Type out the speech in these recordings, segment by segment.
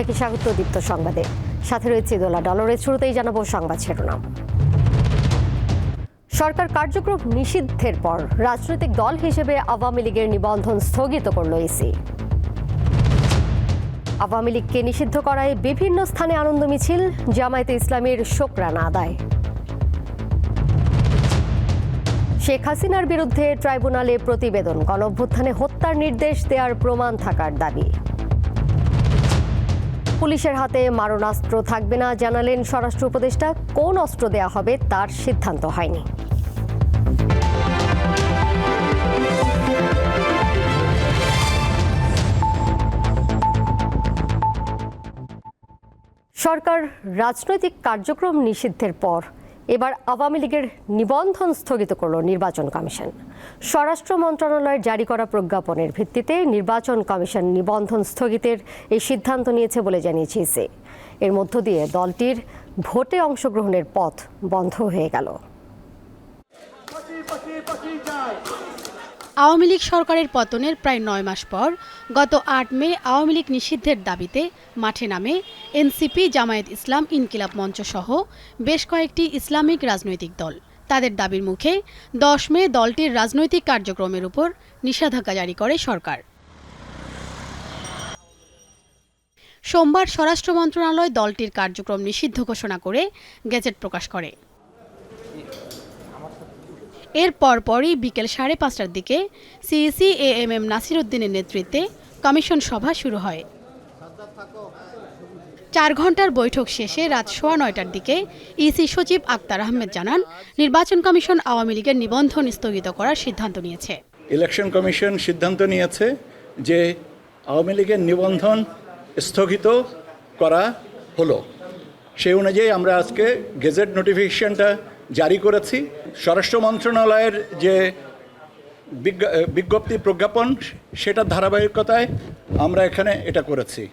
সবাইকে স্বাগত দীপ্ত সংবাদে। সাথে রয়েছে দোলা ডলরের শুরুতেই জানাব সংবাদ শিরোনাম। সরকার কার্যক্রম নিষিদ্ধের পর রাজনৈতিক দল হিসেবে আওয়ামী লীগের নিবন্ধন স্থগিত করল ইসি। আওয়ামী লীগকে নিষিদ্ধ করায় বিভিন্ন স্থানে আনন্দ মিছিল, জামায়াতে ইসলামের শোকরানা আদায় শেখ হাসিনার বিরুদ্ধে ট্রাইব্যুনালে প্রতিবেদন, গণঅভ্যুত্থানে হত্যার নির্দেশ দেওয়ার প্রমাণ থাকার দাবি। পুলিশের হাতে মারণাস্ত্র থাকবে না জানালেন স্বরাষ্ট্র উপদেষ্টা। কোন অস্ত্র দেয়া হবে তার সিদ্ধান্ত হয়নি। সরকার রাজনৈতিক কার্যক্রম নিষিদ্ধের পর এবার আওয়ামী লীগের নিবন্ধন স্থগিত করল নির্বাচন কমিশন। স্বরাষ্ট্র মন্ত্রণালয়ের জারি করা প্রজ্ঞাপনের ভিত্তিতে নির্বাচন কমিশন নিবন্ধন স্থগিতের এই সিদ্ধান্ত নিয়েছে বলে জানিয়েছে ইসি। এর মধ্য দিয়ে দলটির ভোটে অংশগ্রহণের পথ বন্ধ হয়ে গেল। আওয়ামী লীগ সরকারের পতনের প্রায় নয় মাস পর, গত আট মে আওয়ামী লীগ নিষিদ্ধের দাবিতে মাঠে নামে এনসিপি, জামায়াত ইসলাম, ইনকিলাব মঞ্চ সহ বেশ কয়েকটি ইসলামিক রাজনৈতিক দল। তাদের দাবির মুখে দশ মে দলটির রাজনৈতিক কার্যক্রমের উপর নিষেধাজ্ঞা জারি করে সরকার। সোমবার স্বরাষ্ট্র মন্ত্রণালয় দলটির কার্যক্রম নিষিদ্ধ ঘোষণা করে গেজেট প্রকাশ করে। এর পরপরই বিকেল সাড়ে পাঁচটার দিকে CEC A M M Nasir উদ্দিনের নেতৃত্বে কমিশন সভা শুরু হয়। চার ঘণ্টার বৈঠক শেষে রাত সোয়া নয়টার দিকে ইসি সচিব আক্তার আহমেদ জানান, নির্বাচন কমিশন আওয়ামী লীগের নিবন্ধন স্থগিত করার সিদ্ধান্ত নিয়েছে। ইলেকশন কমিশন সিদ্ধান্ত নিয়েছে যে আওয়ামী লীগের নিবন্ধন স্থগিত করা হলো। সেই অনুযায়ী আমরা আজকে গেজেট নোটিফিকেশনটা জারি করেছি। স্বরাষ্ট্র মন্ত্রণালয়ের যে বিজ্ঞা- বিজ্ঞপ্তি প্রজ্ঞাপন, সেটার ধারাবাহিকতায় আমরা এখানে এটা করেছি।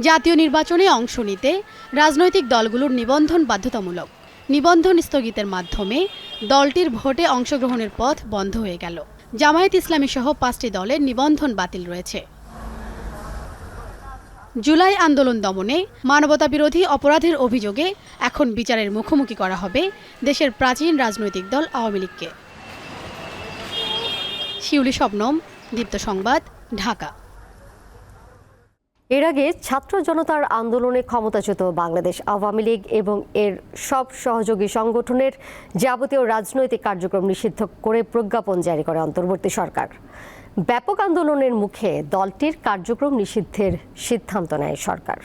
জাতীয় নির্বাচনে অংশ নিতে রাজনৈতিক দলগুলোর নিবন্ধন বাধ্যতামূলক। নিবন্ধন স্থগিতের মাধ্যমে দলটির ভোটে অংশগ্রহণের পথ বন্ধ হয়ে গেল। জামায়াত ইসলামী সহ পাঁচটি দলের নিবন্ধন বাতিল রয়েছে। জুলাই আন্দোলন দমনে মানবতা বিরোধী অপরাধের অভিযোগে এখন বিচারের মুখোমুখি করা হবে দেশের প্রাচীন রাজনৈতিক দল আওয়ামী লীগকে। শিউলি শবনম, দীপ্ত সংবাদ, ঢাকা। এর আগে ছাত্র জনতার আন্দোলনে ক্ষমতাচ্যুত বাংলাদেশ আওয়ামী লীগ এবং এর সব সহযোগী সংগঠনের যাবতীয় রাজনৈতিক কার্যক্রম নিষিদ্ধ করে প্রজ্ঞাপন জারি করে অন্তর্বর্তী সরকার। ব্যাপক আন্দোলনের মুখে দলটির কার্যক্রম নিষিদ্ধের সিদ্ধান্ত নেয় সরকার।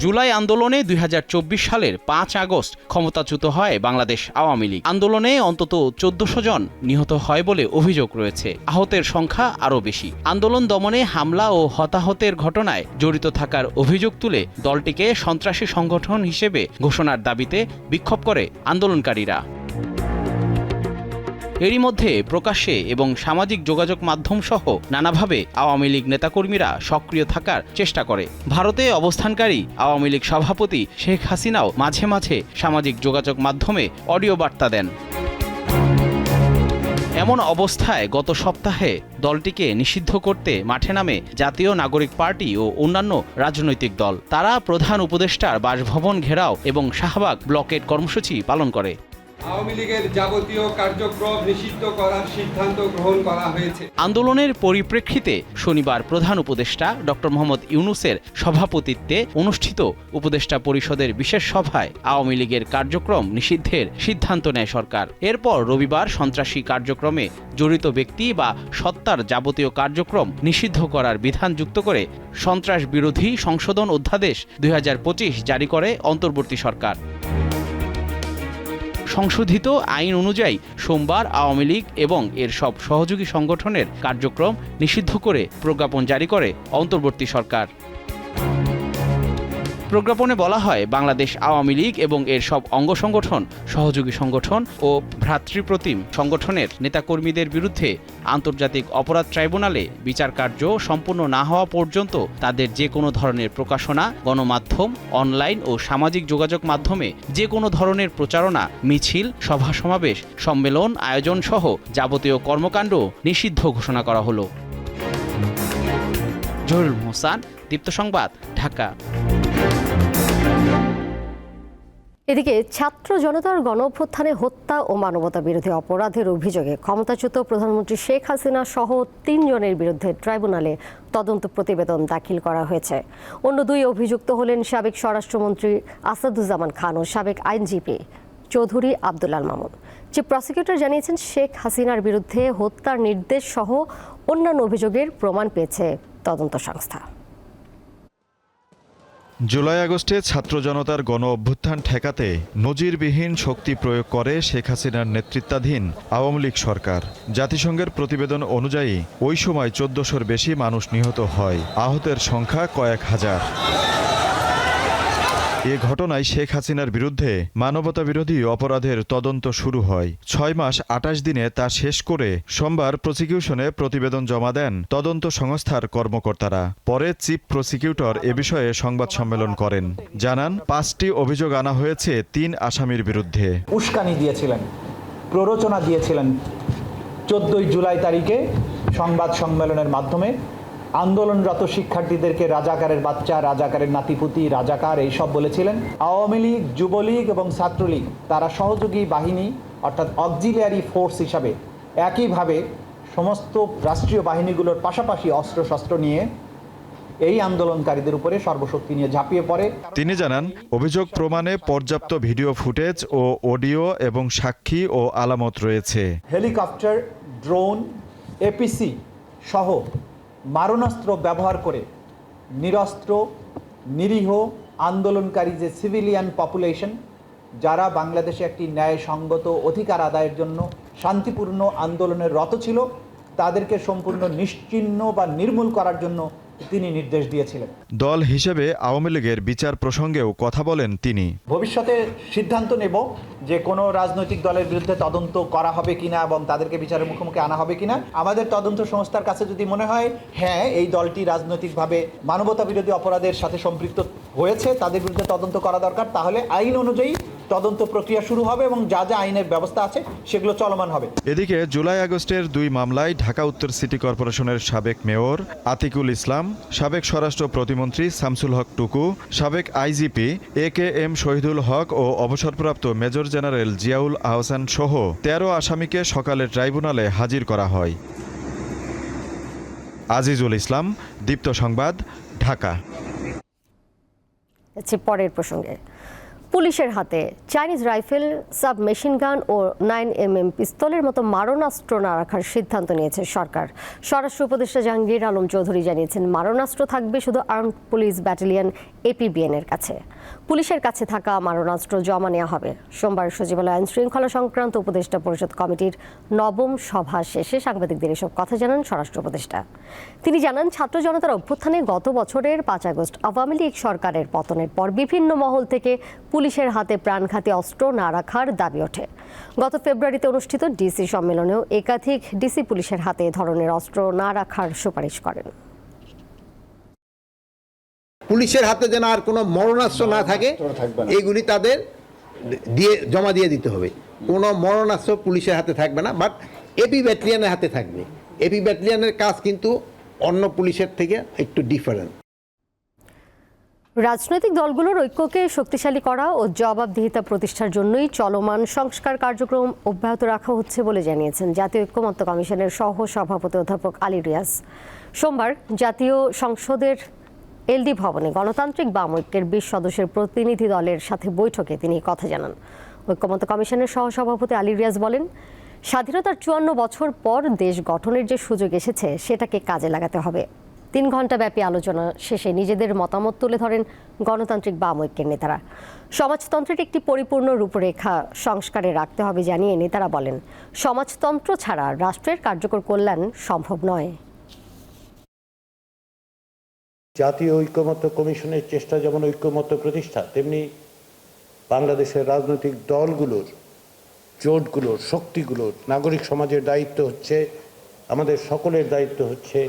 জুলাই আন্দোলনে দুই হাজার চব্বিশ সালের পাঁচ আগস্ট ক্ষমতাচ্যুত হয় বাংলাদেশ আওয়ামী লীগ। আন্দোলনে অন্তত চোদ্দশো জন নিহত হয় বলে অভিযোগ রয়েছে। আহতের সংখ্যা আরও বেশি। আন্দোলন দমনে হামলা ও হতাহতের ঘটনায় জড়িত থাকার অভিযোগ তুলে দলটিকে সন্ত্রাসী সংগঠন হিসেবে ঘোষণার দাবিতে বিক্ষোভ করে আন্দোলনকারীরা। এরই মধ্যে প্রকাশ্যে এবং সামাজিক যোগাযোগ মাধ্যম সহ নানাভাবে আওয়ামী লীগ নেতাকর্মীরা সক্রিয় থাকার চেষ্টা করে। ভারতে অবস্থানকারী আওয়ামী লীগ সভাপতি শেখ হাসিনাও মাঝে মাঝে সামাজিক যোগাযোগ মাধ্যমে অডিও বার্তা দেন। এমন অবস্থায় গত সপ্তাহে দলটিকে নিষিদ্ধ করতে মাঠে নামে জাতীয় নাগরিক পার্টি ও অন্যান্য রাজনৈতিক দল। তারা প্রধান উপদেষ্টার বাসভবন ঘেরাও এবং শাহবাগ ব্লকেট কর্মসূচি পালন করে। আওয়ামী লীগের যাবতীয় কার্যক্রম নিষিদ্ধ করার সিদ্ধান্ত গ্রহণ করা হয়েছে। আন্দোলনের পরিপ্রেক্ষিতে শনিবার প্রধান উপদেষ্টা ডক্টর মোহাম্মদ ইউনুসের সভাপতিত্বে অনুষ্ঠিত উপদেষ্টা পরিষদের বিশেষ সভায় আওয়ামী লীগের কার্যক্রম নিষিদ্ধের সিদ্ধান্ত নেয় সরকার। এরপর রবিবার সন্ত্রাসী কার্যক্রমে জড়িত ব্যক্তি বা সত্তার যাবতীয় কার্যক্রম নিষিদ্ধ করার বিধান যুক্ত করে সন্ত্রাস বিরোধী সংশোধন অধ্যাদেশ দুই হাজার পঁচিশ জারি করে অন্তর্বর্তী সরকার। সংশোধিত আইন অনুযায়ী সোমবার আওয়ামী লীগ এবং এর সব সহযোগী সংগঠনের কার্যক্রম নিষিদ্ধ করে প্রজ্ঞাপন জারি করে অন্তর্বর্তী সরকার। প্রজ্ঞাপনে বলা হয়, বাংলাদেশ আওয়ামী লীগ এবং এর সব অঙ্গ সংগঠন, সহযোগী সংগঠন ও ভ্রাতৃপ্রতিম সংগঠনের নেতাকর্মীদের বিরুদ্ধে আন্তর্জাতিক অপরাধ ট্রাইব্যুনালে বিচার কার্য সম্পূর্ণ না হওয়া পর্যন্ত তাদের যে কোনো ধরনের প্রকাশনা, গণমাধ্যম, অনলাইন ও সামাজিক যোগাযোগ মাধ্যমে যে কোনো ধরনের প্রচারণা, মিছিল, সভা সমাবেশ, সম্মেলন, আয়োজন সহ যাবতীয় কর্মকাণ্ড নিষিদ্ধ ঘোষণা করা হলো। জহুরুল হোসান দীপ্ত সংবাদ, ঢাকা। এদিকে ছাত্র জনতার গণ অভ্যুত্থানে হত্যা ও মানবতা বিরোধী অপরাধের অভিযোগে ক্ষমতাচ্যুত প্রধানমন্ত্রী শেখ হাসিনা সহ তিনজনের বিরুদ্ধে ট্রাইব্যুনালে তদন্ত প্রতিবেদন দাখিল করা হয়েছে। অন্য দুই অভিযুক্ত হলেন সাবেক স্বরাষ্ট্রমন্ত্রী আসাদুজ্জামান খান ও সাবেক আইনজীবী চৌধুরী আবদুল্লাল মামুন। চিফ প্রসিকিউটর জানিয়েছেন, শেখ হাসিনার বিরুদ্ধে হত্যার নির্দেশ সহ অন্যান্য অভিযোগের প্রমাণ পেয়েছে তদন্ত সংস্থা। জুলাই আগস্টে ছাত্র জনতার গণ অভ্যুত্থান ঠেকাতে নজিরবিহীন শক্তি প্রয়োগ করে শেখ হাসিনার নেতৃত্বাধীন আওয়ামী লীগ সরকার। জাতিসংঘের প্রতিবেদন অনুযায়ী, ওই সময় চোদ্দশোর বেশি মানুষ নিহত হয়। আহতের সংখ্যা কয়েক হাজার। এ ঘটনায় শেখ হাসিনার বিরুদ্ধে মানবতা বিরোধী অপরাধের তদন্ত শুরু হয়। ছয় মাস আটাশ দিনে তা শেষ করে সোমবার প্রসিকিউশনে প্রতিবেদন জমা দেন তদন্ত সংস্থার কর্মকর্তারা। পরে চিফ প্রসিকিউটর এ বিষয়ে সংবাদ সম্মেলন করেন। জানান, পাঁচটি অভিযোগ আনা হয়েছে তিন আসামির বিরুদ্ধে। উস্কানি দিয়েছিলেন, প্ররোচনা দিয়েছিলেন। চোদ্দই জুলাই তারিখে সংবাদ সম্মেলনের মাধ্যমে আন্দোলনরত শিক্ষার্থীদেরকে রাজাকারের বাচ্চা রাজাকারের নাতিপুতি রাজাকার এইসব বলেছিলেন। আওয়ামী লীগ যুবলীগ এবং ছাত্রলীগ তারা সহযোগী বাহিনী অর্থাৎ অক্সিলিয়ারি ফোর্স হিসাবে একইভাবে সমস্ত রাষ্ট্রীয় বাহিনীগুলোর পাশাপাশি অস্ত্রশস্ত্র নিয়ে এই আন্দোলনকারীদের উপরে সর্বশক্তি নিয়ে ঝাঁপিয়ে পড়ে। তিনি জানান অভিযোগ প্রমাণে পর্যাপ্ত ভিডিও ফুটেজ ও অডিও এবং সাক্ষী ও আলামত রয়েছে। হেলিকপ্টার ড্রোন এপিসি সহ মারণাস্ত্র ব্যবহার করে নিরস্ত্র, নিরীহ, আন্দোলনকারী যে সিভিলিয়ান পপুলেশন যারা বাংলাদেশে একটি ন্যায়সঙ্গত অধিকার আদায়ের জন্য শান্তিপূর্ণ আন্দোলনের রত ছিল, তাদেরকে সম্পূর্ণ নিশ্চিহ্ন বা নির্মূল করার জন্য তিনি নির্দেশ দিয়েছিলেন। দল হিসেবে আওয়ামী লীগের বিচার প্রসঙ্গেও কথা বলেন তিনি। ভবিষ্যতে সিদ্ধান্ত নেব যে কোনো রাজনৈতিক দলের বিরুদ্ধে তদন্ত করা হবে কিনা এবং তাদেরকে বিচারের মুখোমুখি আনা হবে কিনা। আমাদের তদন্ত সংস্থার কাছে যদি মনে হয় হ্যাঁ এই দলটি রাজনৈতিকভাবে মানবতা বিরোধী অপরাধের সাথে সম্পৃক্ত হয়েছে তাদের বিরুদ্ধে তদন্ত করা দরকার তাহলে আইন অনুযায়ী তদন্ত প্রক্রিয়া শুরু হবে এবং যা যা আইনের ব্যবস্থা আছে সেগুলো চলমান হবে। এদিকে জুলাই আগস্টের দুই মামলায় ঢাকা উত্তর সিটি কর্পোরেশনের সাবেক মেয়র আতিকুল ইসলাম সাবেক স্বরাষ্ট্র প্রতিমন্ত্রী শামসুল হক টুকু সাবেক IGP A K M Shahidul Haque ও অবসরপ্রাপ্ত মেজর জেনারেল জিয়াউল আহসান সহ তেরো আসামিকে সকালে ট্রাইব্যুনালে হাজির করা হয়। আজিজুল ইসলাম দীপ্ত সংবাদ ঢাকা। পরের প্রসঙ্গে। পুলিশের হাতে। Chinese rifle sub machine gun ও নাইন এম এম পিস্তলের মতো মারণাস্ত্র না রাখার সিদ্ধান্ত নিয়েছে সরকার। স্বরাষ্ট্র উপদেষ্টা জাহাঙ্গীর আলম চৌধুরী জানিয়েছেন, মারণাস্ত্র থাকবে শুধু আর্ম পুলিশ ব্যাটালিয়ন এপিবিএন এর কাছে। পুলিশের কাছে থাকা মারণাস্ত্র জমা নেওয়া হবে। সোমবার সচিবালয় আইন শৃঙ্খলা সংক্রান্ত উপদেষ্টা পরিষদ কমিটির নবম সভা শেষে সাংবাদিকদের এসব কথা জানান স্বরাষ্ট্র উপদেষ্টা। তিনি জানান, ছাত্র জনতার অভ্যুত্থানে গত বছরের পাঁচ আগস্ট আওয়ামী লীগ সরকারের পতনের পর বিভিন্ন মহল থেকে পুলিশের হাতে প্রাণঘাতী অস্ত্র না রাখার দাবি ওঠে। গত ফেব্রুয়ারিতে অনুষ্ঠিত ডিসি সম্মেলনেও একাধিক ডিসি পুলিশের হাতে ধরনের অস্ত্র না রাখার সুপারিশ করেন। পুলিশের হাতে যেন আর কোনো মরণাস্ত্র না থাকে এইগুলি তাদের দিয়ে জমা দিয়ে দিতে হবে। কোনো মরণাস্ত্র পুলিশের হাতে থাকবে না বাট এপি ব্যাটালিয়ানের হাতে থাকবে। এপি ব্যাটালিয়ানের কাজ কিন্তু অন্য পুলিশের থেকে একটু ডিফারেন্ট রাজনৈতিক দলগুলোর ঐক্যকে শক্তিশালী করা ও জবাবদিহিতা প্রতিষ্ঠার জন্যই চলমান সংস্কার কার্যক্রম অব্যাহত রাখা হচ্ছে বলে জানিয়েছেন জাতীয় ঐক্যমত্য কমিশনের সহ সভাপতি অধ্যাপক আলী রিয়াজ। সোমবার জাতীয় সংসদের এলডি ভবনে গণতান্ত্রিক বাম ঐক্যের বিশ সদস্যের প্রতিনিধি দলের সাথে বৈঠকে তিনি কথা জানান। ঐক্যমত্য কমিশনের সহসভাপতি আলী রিয়াজ বলেন, স্বাধীনতার চুয়ান্ন বছর পর দেশ গঠনের যে সুযোগ এসেছে, সেটাকে কাজে লাগাতে হবে। তিন ঘণ্টা ব্যাপী আলোচনা শেষে নিজেদের মতামত তুলে ধরেন গণতান্ত্রিক বাম ঐক্যের নেতারা। সমাজতন্ত্রের একটি পরিপূর্ণ রূপরেখা সংস্কারে রাখতে হবে জানিয়ে নেতারা বলেন, সমাজতন্ত্র ছাড়া রাষ্ট্রের কার্যকর কল্যাণ সম্ভব নয়। জাতীয় ঐক্যমত্য কমিশনের চেষ্টা যেমন ঐক্যমত্য প্রতিষ্ঠা, তেমনি বাংলাদেশের রাজনৈতিক দলগুলোর, জোটগুলোর, শক্তিগুলোর, নাগরিক সমাজের দায়িত্ব হচ্ছে, আমাদের সকলের দায়িত্ব হচ্ছে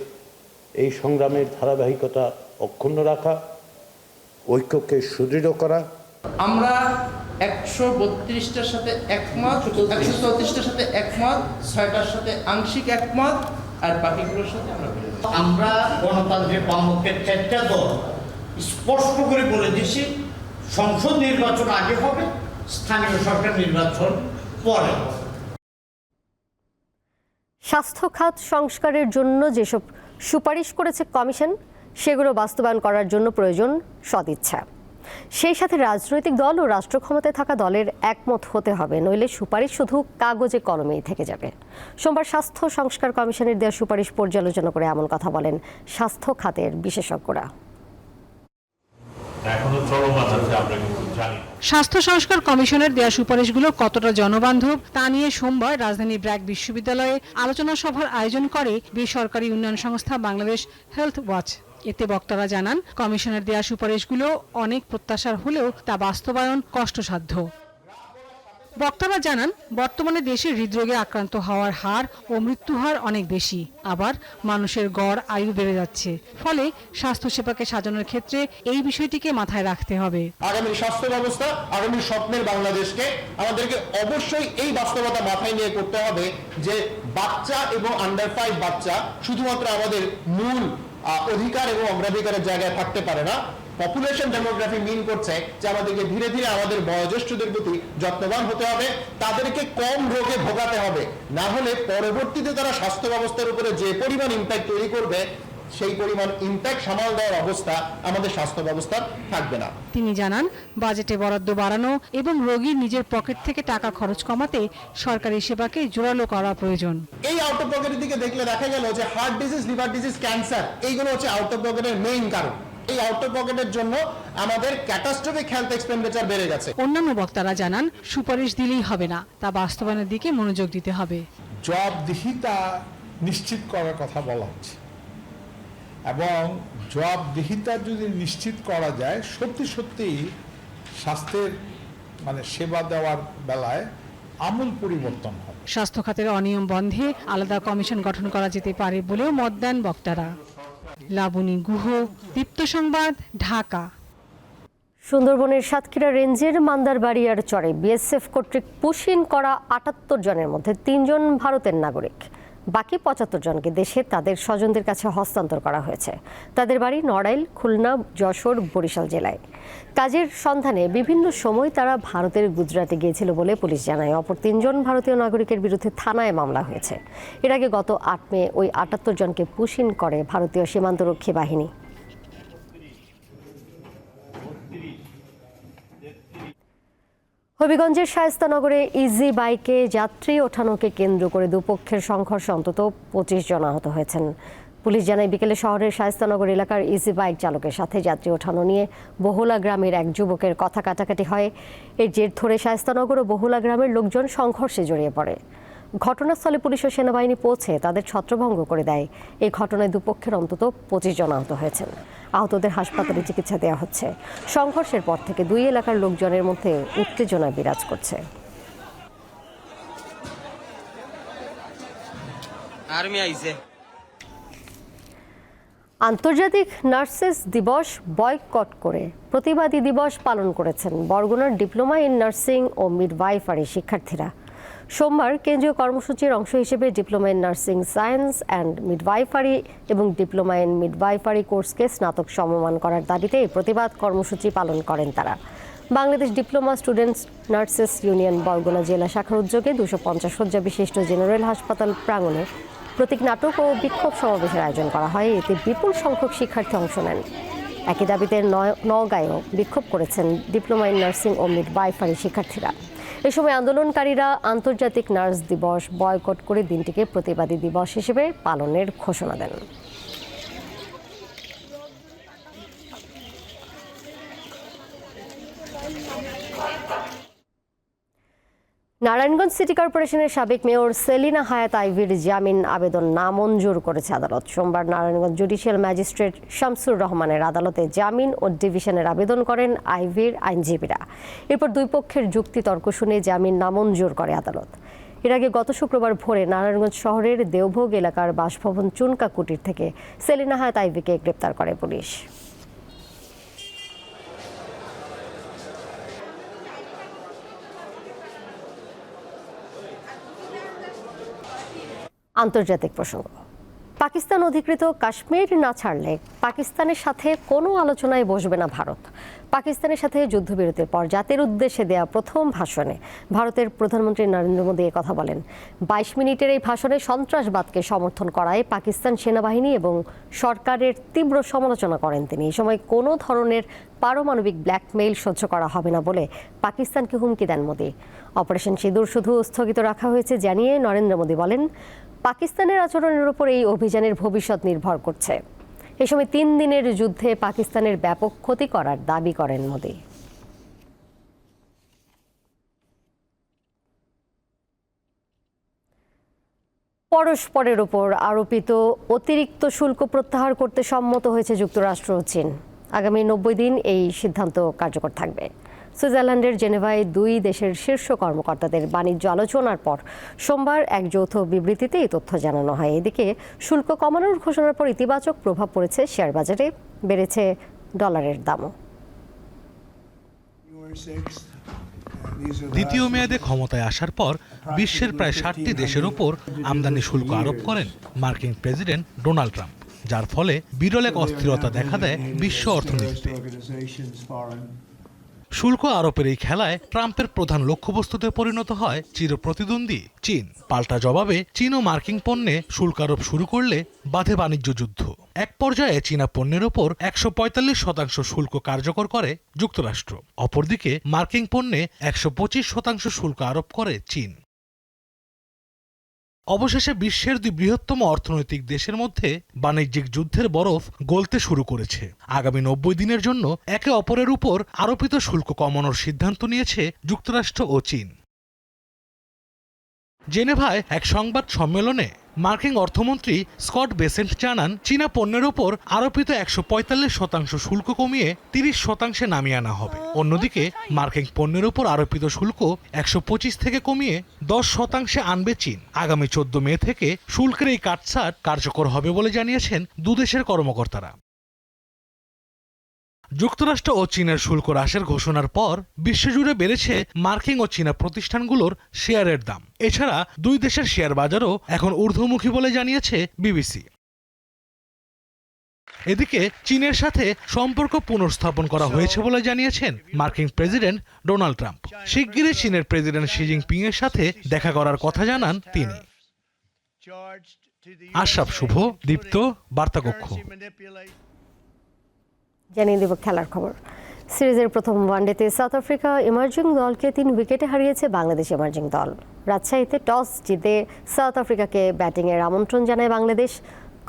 এই সংগ্রামের ধারাবাহিকতা অক্ষুণ্ণ রাখা ঐক্যকে সুদৃঢ় করা। আমরা একশো বত্রিশটার সাথে একমত একশো চৌত্রিশটার সাথে একমত ছয়টার সাথে আংশিক একমত আর বাকিগুলোর সাথে আমরা আমরা গণতান্ত্রিক বামপক্ষের চারটা দল স্পষ্ট করে বলে দিছি সংসদ নির্বাচন আগে হবে স্থানীয় সরকার নির্বাচন পরে স্বাস্থ্য খাত সংস্কারের জন্য যেসব সুপারিশ করেছে কমিশন, সেগুলো বাস্তবায়ন করার জন্য প্রয়োজন সদিচ্ছা। সেই সাথে রাজনৈতিক দল ও রাষ্ট্র ক্ষমতায় থাকা দলের একমত হতে হবে, নইলে সুপারিশ শুধু কাগজে কলমেই থেকে যাবে। সোমবার স্বাস্থ্য সংস্কার কমিশনের দেওয়া সুপারিশ পর্যালোচনা করে এমন কথা বলেন স্বাস্থ্য খাতের বিশেষজ্ঞরা। এখনও চলমান আছে আমরা কিন্তু জানি। স্বাস্থ্য সংস্কার কমিশনের দেয়া সুপারিশগুলো কতটা জনবান্ধব তা নিয়ে সোমবার রাজধানী ব্র্যাক বিশ্ববিদ্যালয়ে আলোচনা সভার আয়োজন করে বেসরকারি উন্নয়ন সংস্থা বাংলাদেশ হেলথ ওয়াচ। এতে বক্তারা জানান, কমিশনের দেয়া সুপারিশগুলো অনেক প্রত্যাশার হলেও তা বাস্তবায়ন কষ্টসাধ্য। বক্তারা জানান, বর্তমানে দেশে হৃদরোগে আক্রান্ত হওয়ার হার ও মৃত্যু হার অনেক বেশি। আবার মানুষের গড় আয়ু বেড়ে যাচ্ছে। ফলে স্বাস্থ্যসেবাকে সাজানোর ক্ষেত্রে এই বিষয়টিকে মাথায় রাখতে হবে। আগামী স্বাস্থ্য ব্যবস্থা, আগামী স্বপ্নের বাংলাদেশকে আমাদেরকে অবশ্যই এই বাস্তবতা মাথায় নিয়ে করতে হবে যে বাচ্চা এবং আন্ডার ফাইভ বাচ্চা শুধুমাত্র আমাদের মূল অধিকার এবং অগ্রাধিকারের জায়গায় থাকতে পারে না। পপুলেশন ডেমোগ্রাফি মিন করছে যে আমাদেরকে ধীরে ধীরে আমাদের বয়োজ্যেষ্ঠদের প্রতি যত্নবান হতে হবে তাদেরকে কম রোগে ভোগাতে হবে। না হলে পরবর্তীতে তারা স্বাস্থ্য ব্যবস্থার উপরে যে পরিমাণ ইম্প্যাক্ট তৈরি করবে সেই পরিমাণ ইম্প্যাক্ট সামাল দেওয়ার অবস্থা আমাদের স্বাস্থ্য ব্যবস্থার থাকবে না। তিনি জানান বাজেটে বরাদ্দ বাড়ানো এবং রোগীর নিজের পকেট থেকে টাকা খরচ কমাতে সরকারি সেবাকে জোরালো করা প্রয়োজন। এই আউট অফ পকেটের দিকে দেখলে দেখা গেল যে heart disease liver disease cancer এইগুলো হচ্ছে আউট অফ পকেটের মেইন কারণ। এই আউট অফ পকেটের জন্য আমাদের ক্যাটাস্ট্রফিক হেলথ এক্সপেন্ডিচার বেড়ে গেছে। অন্যান্য বক্তারা জানান সুপারিশ দিলেই হবে না তা বাস্তবায়নের দিকে মনোযোগ দিতে হবে। জবাবদিহিতা নিশ্চিত করার কথা বলা হচ্ছে। এবং জবাবদিহিতা যদি নিশ্চিত করা যায় সত্যি সত্যিই স্বাস্থ্যের মানে সেবা দেওয়ার বেলায় আমূল পরিবর্তন হবে। স্বাস্থ্য খাতের অনিয়ম বন্ধে আলাদা কমিশন গঠন করা যেতে পারে বলেও মত দেন বক্তারা। লাবণী গুহ, দীপ্ত সংবাদ, ঢাকা। সুন্দরবনের সাতক্ষীরা রেঞ্জের মান্দারবাড়িয়ার চরে বিএসএফ কর্তৃক পুশিন করা আটাত্তর জনের মধ্যে তিনজন ভারতের নাগরিক। বাকি পঁচাত্তর জনকে দেশে তাদের স্বজনদের কাছে হস্তান্তর করা হয়েছে। তাদের বাড়ি নড়াইল, খুলনা, যশোর, বরিশাল জেলায়। কাজের সন্ধানে বিভিন্ন সময় তারা ভারতের গুজরাটে গিয়েছিল বলে পুলিশ জানায়। অপর তিনজন ভারতীয় নাগরিকের বিরুদ্ধে থানায় মামলা হয়েছে। এর আগে গত আট মে ওই আটাত্তর জনকে পুশিন করে ভারতীয় সীমান্তরক্ষী বাহিনী। হবিগঞ্জের শায়স্তানগরে ইজি বাইকে যাত্রী ওঠানোকে কেন্দ্র করে দুপক্ষের সংঘর্ষ অন্তত পঁচিশ জন আহত হয়েছেন। পুলিশ জানায়, বিকেলে শহরের শায়স্তানগর এলাকার ইজি বাইক চালকের সাথে যাত্রী ওঠানো নিয়ে বহুলা গ্রামের এক যুবকের কথা কাটাকাটি হয়। এর জের ধরে শায়স্তানগর ও বহুলা গ্রামের লোকজন সংঘর্ষে জড়িয়ে পড়ে। ঘটনাস্থলে পুলিশ ও সেনাবাহিনী পৌঁছে তাদের ছত্রভঙ্গ করে দেয়। এই ঘটনায় দুপক্ষের অন্তত পঁচিশ জন আহত হয়েছেন। আহতদের হাসপাতালে চিকিৎসা দেওয়া হচ্ছে। সংঘর্ষের পর থেকে দুই এলাকার লোকজনের মধ্যে উত্তেজনা বিরাজ করছে। আর্মি আইছে। আন্তর্জাতিক নার্সেস দিবস বয়কট করে। প্রতিবাদী দিবস পালন করেছেন বরগুনার ডিপ্লোমা ইন নার্সিং ও মিডওয়াইফারি শিক্ষার্থীরা। সোমবার কেন্দ্রীয় কর্মসূচির অংশ হিসেবে diploma in nursing science and midwifery এবং ডিপ্লোমা ইন মিডওয়াইফারি কোর্সকে স্নাতক সমমান করার দাবিতে এই প্রতিবাদ কর্মসূচি পালন করেন তারা। Bangladesh diploma students nurses union Barguna জেলা শাখার উদ্যোগে দুশো পঞ্চাশ শয্যা বিশিষ্ট জেনারেল হাসপাতাল প্রাঙ্গণে প্রতীক নাটক ও বিক্ষোভ সমাবেশের আয়োজন করা হয়। এতে বিপুল সংখ্যক শিক্ষার্থী অংশ নেন। একই দাবিতে নওগাঁয়েও বিক্ষোভ করেছেন ডিপ্লোমা ইন নার্সিং ও মিডওয়াইফারি শিক্ষার্থীরা। এ সময় আন্দোলনকারীরা আন্তর্জাতিক নার্স দিবস বয়কট করে দিনটিকে প্রতিবাদী দিবস হিসেবে পালনের ঘোষণা দেন। নারায়ণগঞ্জ সিটি কর্পোরেশনের সাবেক মেয়র সেলিনা হায়াত আইভির জামিন আবেদন নামঞ্জুর করেছে আদালত। সোমবার নারায়ণগঞ্জ জুডিশিয়াল ম্যাজিস্ট্রেট শামসুর রহমানের আদালতে জামিন ও ডিভিশনের আবেদন করেন আইভির আইনজীবীরা। এরপর দুই পক্ষের যুক্তি তর্ক শুনে জামিন নামঞ্জুর করে আদালত। এর আগে গত শুক্রবার ভোরে নারায়ণগঞ্জ শহরের দেওভোগ এলাকার বাসভবন চুনকা কুটির থেকে সেলিনা হায়াত আইভিকে গ্রেপ্তার করে পুলিশ। আন্তর্জাতিক প্রসঙ্গ। পাকিস্তান অধিকৃত কাশ্মীর না ছাড়লে পাকিস্তানের সাথে কোনো আলোচনায় বসবে না ভারত। পাকিস্তানের সাথে যুদ্ধবিরতির পর জাতির উদ্দেশ্যে দেয়া প্রথম ভাষণে ভারতের প্রধানমন্ত্রী নরেন্দ্র মোদী কথা বলেন। বাইশ মিনিটের এই ভাষণে সন্ত্রাসবাদকে সমর্থন করায় পাকিস্তান সেনাবাহিনী এবং সরকারের তীব্র সমালোচনা করেন তিনি। এই সময় কোনো ধরনের পারমাণবিক ব্ল্যাকমেইল সহ্য করা হবে না বলে পাকিস্তানকে হুমকি দেন মোদী। অপারেশন সিঁদুর শুধু স্থগিত রাখা হয়েছে জানিয়ে নরেন্দ্র মোদী বলেন পাকিস্তানের আচরণের উপর এই অভিযানের ভবিষ্যৎ নির্ভর করছে। এ সময় তিন দিনের যুদ্ধে পাকিস্তানের ব্যাপক ক্ষতি করার দাবি করেন মোদী। পরস্পরের ওপর আরোপিত অতিরিক্ত শুল্ক প্রত্যাহার করতে সম্মত হয়েছে যুক্তরাষ্ট্র ও চীন। আগামী নব্বই দিন এই সিদ্ধান্ত কার্যকর থাকবে। সুইজারল্যান্ডের জেনেভায় দুই দেশের শীর্ষ কর্মকর্তাদের বাণিজ্য আলোচনার পর সোমবার এক যৌথ বিবৃতিতে এই তথ্য জানানো হয়। এদিকে শুল্ক কমানোর ঘোষণার পর ইতিবাচক প্রভাব পড়েছে শেয়ার বাজারে, বেড়েছে ডলারের দামও। দ্বিতীয় মেয়াদে ক্ষমতায় আসার পর বিশ্বের প্রায় ষাটটি দেশের ওপর আমদানি শুল্ক আরোপ করেন মার্কিন প্রেসিডেন্ট ডোনাল্ড ট্রাম্প, যার ফলে বিরল এক অস্থিরতা দেখা দেয় বিশ্ব অর্থনীতিতে। শুল্ক আরোপের এই খেলায় ট্রাম্পের প্রধান লক্ষ্যবস্তুতে পরিণত হয় চিরপ্রতিদ্বন্দ্বী, চীন। পাল্টা জবাবে চীন ও মার্কিন পণ্যে শুল্ক আরোপ শুরু করলে বাধে বাণিজ্য যুদ্ধ। এক পর্যায়ে চীনা পণ্যের ওপর একশো পঁয়তাল্লিশ শতাংশ শুল্ক কার্যকর করে যুক্তরাষ্ট্র। অপরদিকে মার্কিন পণ্যে একশো পঁচিশ শতাংশ শুল্ক আরোপ করে চীন। অবশেষে বিশ্বের দুই বৃহত্তম অর্থনৈতিক দেশের মধ্যে বাণিজ্যিক যুদ্ধের বরফ গলতে শুরু করেছে। আগামী নব্বই দিনের জন্য একে অপরের উপর আরোপিত শুল্ক কমানোর সিদ্ধান্ত নিয়েছে যুক্তরাষ্ট্র ও চীন। জেনেভায় এক সংবাদ সম্মেলনে মার্কিন অর্থমন্ত্রী স্কট বেসেন্ট জানান, চীনা পণ্যের ওপর আরোপিত একশো পঁয়তাল্লিশ শতাংশ শুল্ক কমিয়ে তিরিশ শতাংশে নামিয়ে আনা হবে। অন্যদিকে, মার্কিন পণ্যের ওপর আরোপিত শুল্ক একশো পঁচিশ থেকে কমিয়ে দশ শতাংশে আনবে চীন। আগামী চোদ্দ মে থেকে শুল্কের এই কাটছাট কার্যকর হবে বলে জানিয়েছেন দুদেশের কর্মকর্তারা। যুক্তরাষ্ট্র ও চীনের শুল্ক হ্রাসের ঘোষণার পর বিশ্বজুড়ে বেড়েছে মার্কিন ও চীনা প্রতিষ্ঠানগুলোর শেয়ারের দাম। এছাড়া দুই দেশের শেয়ার বাজারও এখন ঊর্ধ্বমুখী বলে জানিয়েছে বিবিসি। এদিকে চীনের সাথে সম্পর্ক পুনর্স্থাপন করা হয়েছে বলে জানিয়েছেন মার্কিন প্রেসিডেন্ট ডোনাল্ড ট্রাম্প। শিগগিরই চীনের প্রেসিডেন্ট শি জিনপিং এর সাথে দেখা করার কথা জানান তিনি। আশরাফ শুভ, দীপ্ত, বার্তাকক্ষ। জানিয়ে দেব খেলার খবর। সিরিজের প্রথম ওয়ানডেতে সাউথ আফ্রিকা ইমার্জিং দলকে তিন উইকেটে হারিয়েছে বাংলাদেশ ইমার্জিং দল। রাজশাহীতে টস জিতে সাউথ আফ্রিকাকে ব্যাটিংয়ের আমন্ত্রণ জানায় বাংলাদেশ।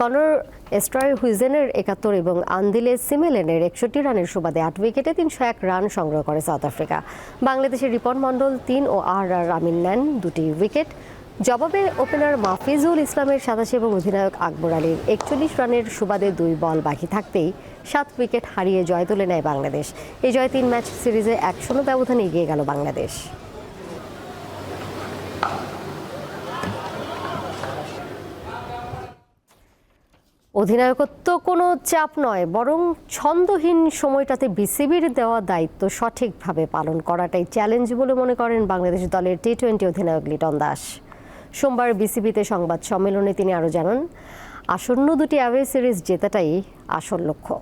কনর এস্ট্রয় হুইজেনের একাত্তর এবং আন্দিলে সিমেলেনের একষট্টি রানের সুবাদে আট উইকেটে তিনশো এক রান সংগ্রহ করে সাউথ আফ্রিকা। বাংলাদেশের রিপন মণ্ডল তিন ও আর আর আমিন নেন দুটি উইকেট জবাবে ওপেনার মাহফিজুল ইসলামের সাতাশি এবং অধিনায়ক আকবর আলীর একচল্লিশ রানের সুবাদে দুই বল বাকি থাকতেই সাত উইকেট হারিয়ে জয় তুলে নেয় বাংলাদেশ। এই জয় তিন ম্যাচ সিরিজে এক শূন্য ব্যবধানে এগিয়ে গেল বাংলাদেশ। অধিনায়কত্ব কোনো চাপ নয়, বরং ছন্দহীন সময়টাতে বিসিবির দেওয়া দায়িত্ব সঠিকভাবে পালন করাটাই চ্যালেঞ্জ বলে মনে করেন বাংলাদেশ দলের টি টোয়েন্টি অধিনায়ক লিটন দাস। সোমবার বিসিবিতে সংবাদ সম্মেলনে তিনি আরও জানান আসন্ন দুটি অ্যাওয়ে সিরিজ জেতাটাই আসল লক্ষ্য।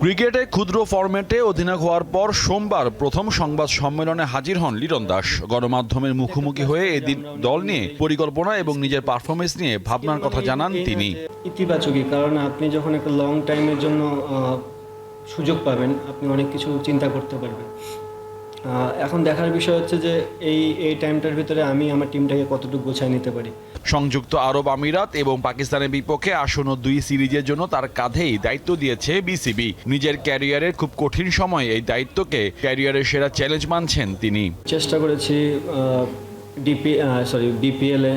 ক্রিকেটে ক্ষুদ্র ফরম্যাটে অধিনায়ক হওয়ার পর সোমবার প্রথম সংবাদ সম্মেলনে হাজির হন লিটন দাস। গণমাধ্যমের মুখোমুখি হয়ে এদিন দল নিয়ে পরিকল্পনা এবং নিজের পারফরমেন্স নিয়ে ভাবনার কথা জানান তিনি। ইতিবাচকই কারণ আপনি যখন একটা লং টাইমের জন্য সুযোগ পাবেন আপনি অনেক কিছু চিন্তা করতে পারবেন। এখন দেখার বিষয় হচ্ছে যে এই এই টাইমটার ভিতরে আমি আমার টিমটাকে কতটুকু গোছায় নিতে পারি। সংযুক্ত আরব আমিরাত এবং পাকিস্তানের বিপক্ষে আসন্ন দুই সিরিজের জন্য তার কাঁধেই দায়িত্ব দিয়েছে বিসিবি নিজের ক্যারিয়ারের খুব কঠিন সময়ে এই দায়িত্বকে ক্যারিয়ারের সেরা চ্যালেঞ্জ মানছেন তিনি। চেষ্টা করেছি ডিপি সরি বিপিএলে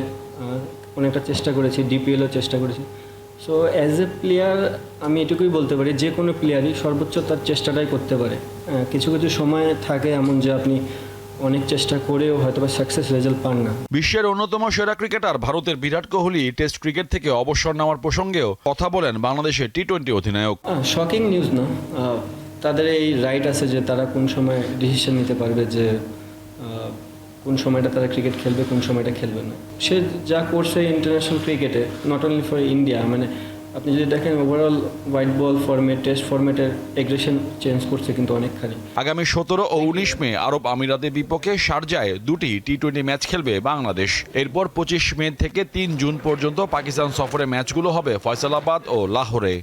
অনেকটা চেষ্টা করেছি ডিপিএলও চেষ্টা করেছি। সো অ্যাজ এ প্লেয়ার আমি এটুকুই বলতে পারি যে কোনো প্লেয়ারই সর্বোচ্চ তার চেষ্টাটাই করতে পারে। কিছু কিছু সময় থাকে এমন যে আপনি অনেক চেষ্টা করেও হয়তো বা সাকসেস রেজাল্ট পান না। বিশ্বের অন্যতম সেরা ক্রিকেটার ভারতের বিরাট কোহলি টেস্ট ক্রিকেট থেকে অবসর নেওয়ার প্রসঙ্গেও কথা বলেন বাংলাদেশের টি টোয়েন্টি অধিনায়ক। শকিং নিউজ না। তাদের এই রাইট আছে যে তারা কোন সময় ডিসিশন নিতে পারবে যে কোন সময়টা তারা ক্রিকেট খেলবে, কোন সময়টা খেলবে না। সে যা করছে ইন্টারন্যাশনাল ক্রিকেটে নট অনলি ফর ইন্ডিয়া মানে আপনি যদি দেখেন overall white ball format test ফর্মেটের aggression change করছে কিন্তু অনেকখানি। আগামী সতেরো ও উনিশ মে আরব আমিরাতের বিপক্ষে শারজায় দুটি টি টোয়েন্টি ম্যাচ খেলবে বাংলাদেশ। এরপর পঁচিশ মে থেকে তিন জুন পর্যন্ত পাকিস্তান সফরে ম্যাচগুলো হবে ফয়সালাবাদ ও লাহোরে।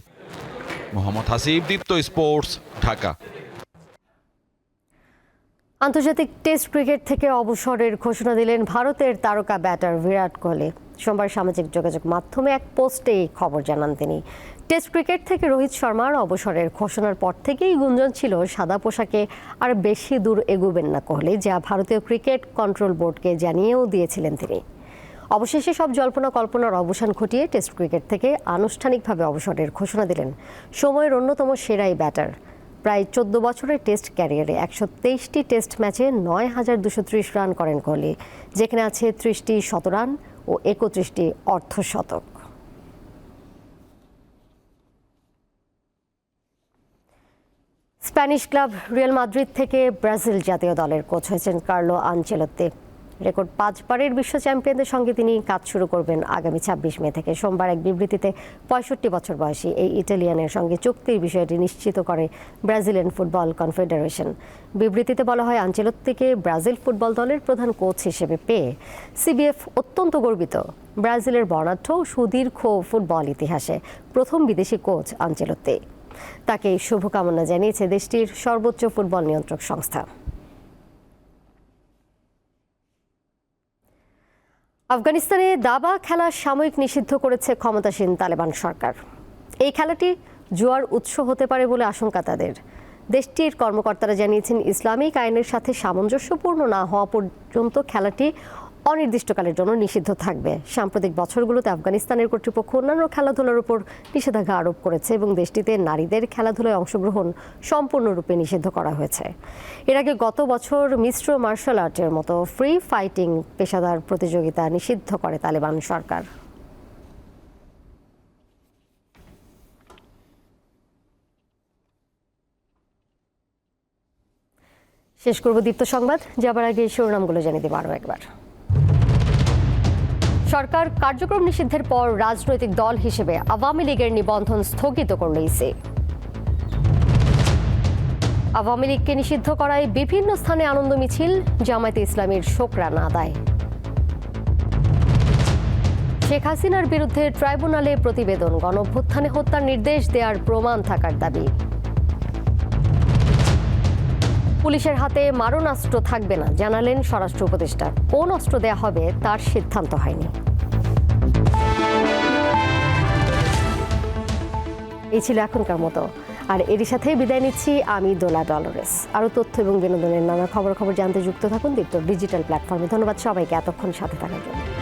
মোহাম্মদ হাসিব, দীপ্ত স্পোর্টস, ঢাকা। আন্তর্জাতিক টেস্ট ক্রিকেট থেকে অবসরের ঘোষণা দিলেন ভারতের তারকা ব্যাটার বিরাট কোহলি। সোমবার সামাজিক যোগাযোগ মাধ্যমে এক পোস্টে এই খবর জানান তিনি। টেস্ট ক্রিকেট থেকে রোহিত শর্মার অবসরের ঘোষণার পর থেকেই গুঞ্জন ছিল, সাদা পোশাকে আর বেশি দূর এগোবেন না কোহলি, যা ভারতীয় ক্রিকেট কন্ট্রোল বোর্ডকে জানিয়েও দিয়েছিলেন তিনি। অবশেষে সব জল্পনা কল্পনার অবসান ঘটিয়ে টেস্ট ক্রিকেট থেকে আনুষ্ঠানিকভাবে অবসরের ঘোষণা দিলেন সময়ের অন্যতম সেরাই ব্যাটার। প্রায় চোদ্দ বছরের টেস্ট ক্যারিয়ারে একশো তেইশটি টেস্ট ম্যাচে নয় হাজার দুশো ত্রিশ রান করেন কোহলি, যেখানে আছে ত্রিশটি শতরান ও একত্রিশটি অর্ধশতক। স্প্যানিশ ক্লাব রিয়াল মাদ্রিদ থেকে ব্রাজিল জাতীয় দলের কোচ হয়েছেন কার্লো আনচেলত্তি। রেকর্ড পাঁচবারের বিশ্ব চ্যাম্পিয়নদের সঙ্গে তিনি কাজ শুরু করবেন আগামী ছাব্বিশ মে থেকে। সোমবার এক বিবৃতিতে পঁয়ষট্টি বছর বয়সী এই ইটালিয়ানের সঙ্গে চুক্তির বিষয়টি নিশ্চিত করে ব্রাজিলিয়ান ফুটবল কনফেডারেশন। বিবৃতিতে বলা হয়, আঞ্চেলত্তিকে ব্রাজিল ফুটবল দলের প্রধান কোচ হিসেবে পেয়ে সিবিএফ অত্যন্ত গর্বিত। ব্রাজিলের বর্ণাঢ্য সুদীর্ঘ ফুটবল ইতিহাসে প্রথম বিদেশি কোচ আঞ্চেলত্তি। তাকে শুভকামনা জানিয়েছে দেশটির সর্বোচ্চ ফুটবল নিয়ন্ত্রক সংস্থা। আফগানিস্তানে দাবা খেলা সাময়িক নিষিদ্ধ করেছে ক্ষমতাসীন তালেবান সরকার। এই খেলাটি জুয়ার উৎস হতে পারে বলে আশঙ্কা তাদের। দেশটির কর্মকর্তারা জানিয়েছেন, ইসলামিক আইনের সাথে সামঞ্জস্যপূর্ণ না হওয়া পর্যন্ত খেলাটি অনির্দিষ্টকালের জন্য নিষিদ্ধ থাকবে। সাম্প্রতিক বছরগুলোতে আফগানিস্তানের কর্তৃপক্ষ অন্যান্য খেলাধুলার উপর নিষেধাজ্ঞা আরোপ করেছে এবং দেশটিতে নারীদের খেলাধুলায় অংশগ্রহণ সম্পূর্ণরূপে নিষিদ্ধ করা হয়েছে। এর আগে গত বছর মিশ্র মার্শাল আর্টের মতো ফ্রি ফাইটিং পেশাদার প্রতিযোগিতা নিষিদ্ধ করে তালেবান সরকার। শেষ করব দীপ্ত সংবাদ। যাবার আগে শিরোনামগুলো জানিয়ে দেবো আরও একবার। সরকার কার্যক্রম নিষিদ্ধের পর রাজনৈতিক দল হিসেবে আওয়ামী লীগের নিবন্ধন স্থগিত করল ইসি আওয়ামী লীগকে নিষিদ্ধ করায় বিভিন্ন স্থানে আনন্দ মিছিল, জামায়াতে ইসলামীর শোকরানা আদায়। শেখ হাসিনার বিরুদ্ধে ট্রাইব্যুনালে প্রতিবেদন গণভ্যুত্থানে হত্যার নির্দেশ দেওয়ার প্রমাণ থাকার দাবি। পুলিশের হাতে মারণাস্ত্র থাকবে না, জানালেন স্বরাষ্ট্র উপদেষ্টা। কোন অস্ত্র দেয়া হবে তার সিদ্ধান্ত হয়নি। এই ছিল এখনকার মতো। আর এরই সাথে বিদায় নিচ্ছি আমি দোলা ডলরেস। আরও তথ্য এবং বিনোদনের নানা খবর খবর জানতে যুক্ত থাকুন দীপ্ত ডিজিটাল প্ল্যাটফর্মে। ধন্যবাদ সবাইকে এতক্ষণ সাথে থাকার জন্য।